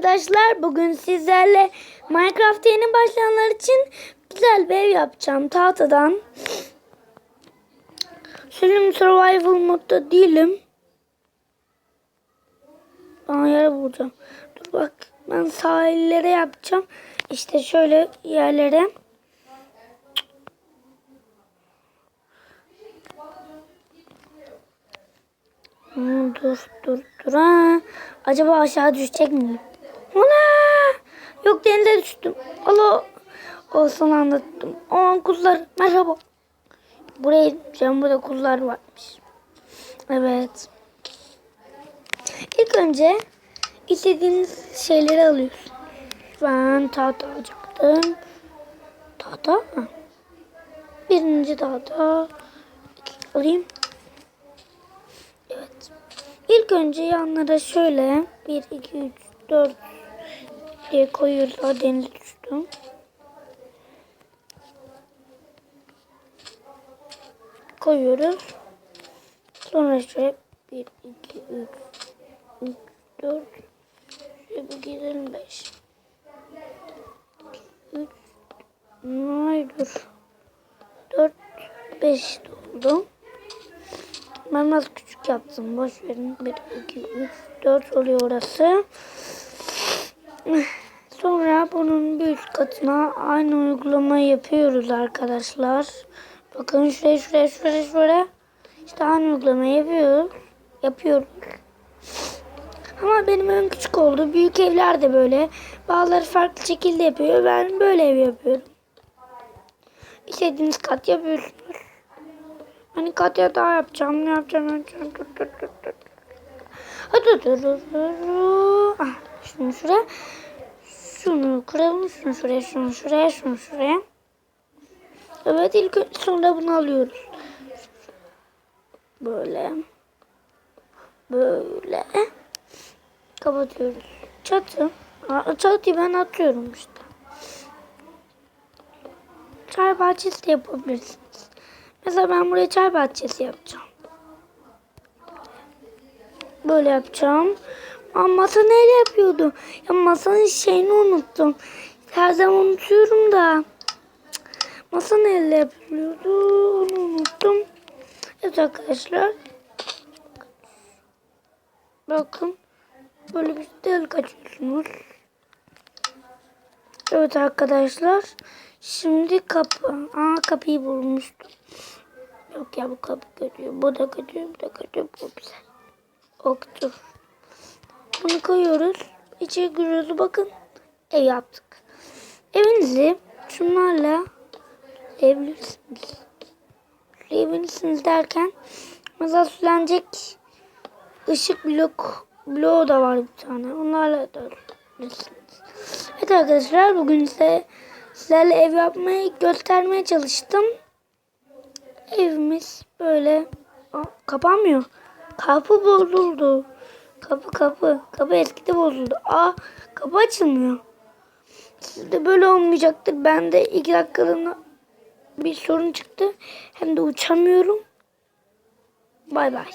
arkadaşlar. Bugün sizlerle Minecraft'a yeni başlayanlar için güzel bir ev yapacağım tahtadan. Şimdi survival modda değilim. Ben yer bulacağım. Dur bak ben sahillere yapacağım. İşte şöyle yerlere. Dur dur dur ha. Acaba aşağı düşecek miyim? Yok denize düştüm. Alo. Olsun anlattım. Aa kuzular merhaba. Buraya gideceğim. Burada kuzular varmış. Evet. İlk önce istediğiniz şeyleri alıyorsun. Ben tahta alacaktım. Tahta mı? Birinci tahta. Alayım. Evet. İlk önce yanlara şöyle 1, 2, 3, 4 diye koyuyoruz. Aa, denize düştüm. Koyuyoruz. Sonra şöyle 1, 2, 3, 3, 4, şöyle bir gidelim 5. 3, ay dur. 4, 5 oldu. Ben biraz küçük yaptım. Boş verin. 1, 2, 3, 4 oluyor orası. Sonra bunun bir üst katına aynı uygulamayı yapıyoruz arkadaşlar. Bakın şuraya şuraya şuraya şuraya. İşte aynı uygulamayı yapıyoruz. Yapıyoruz. Ama benim en küçük oldu. Büyük evler de böyle. Bazıları farklı şekilde yapıyor. Ben böyle ev yapıyorum. İstediğiniz kat yapıyorsunuz. Hani Katya daha yapacağım. Ne yapacağım? Ne yapacağım? Dur dur dur dur. Hadi dur dur dur. Ah, şunu şuraya. Şunu kıralım. Şunu şuraya. Şunu şuraya. Şunu şuraya. Evet ilk sonra bunu alıyoruz. Böyle. Böyle. Kapatıyoruz. Çatı. Çatıyı ben atıyorum işte. Çay bahçesi de yapabilirsiniz. Mesela ben buraya çay bahçesi yapacağım. Böyle yapacağım. Ama masa neyle yapıyordu? Ya masanın şeyini unuttum. Her zaman unutuyorum da. Cık, Masa neyle yapılıyordu? Onu unuttum. Evet arkadaşlar. Bakın. Böyle bir delik açıyorsunuz. Evet arkadaşlar. Şimdi kapı. Aa kapıyı bulmuştum. Yok ya bu kapı kötü. Bu da kötü. Bu da kötü. Bu güzel. Oktur. Bunu koyuyoruz. İçeri giriyoruz. Bakın. Ev yaptık. Evinizi şunlarla evlirsiniz. Evlirsiniz derken mesela süslenecek ışık blok bloğu da var bir tane. Onlarla da. Evet arkadaşlar bugün size sizlerle ev yapmayı göstermeye çalıştım. Evimiz böyle Aa, kapanmıyor. Kapı bozuldu. Kapı kapı. Kapı eskide bozuldu. Aa kapı açılmıyor. Sizde böyle olmayacaktır. Ben de iki dakikalığına bir sorun çıktı. Hem de uçamıyorum. Bay bay.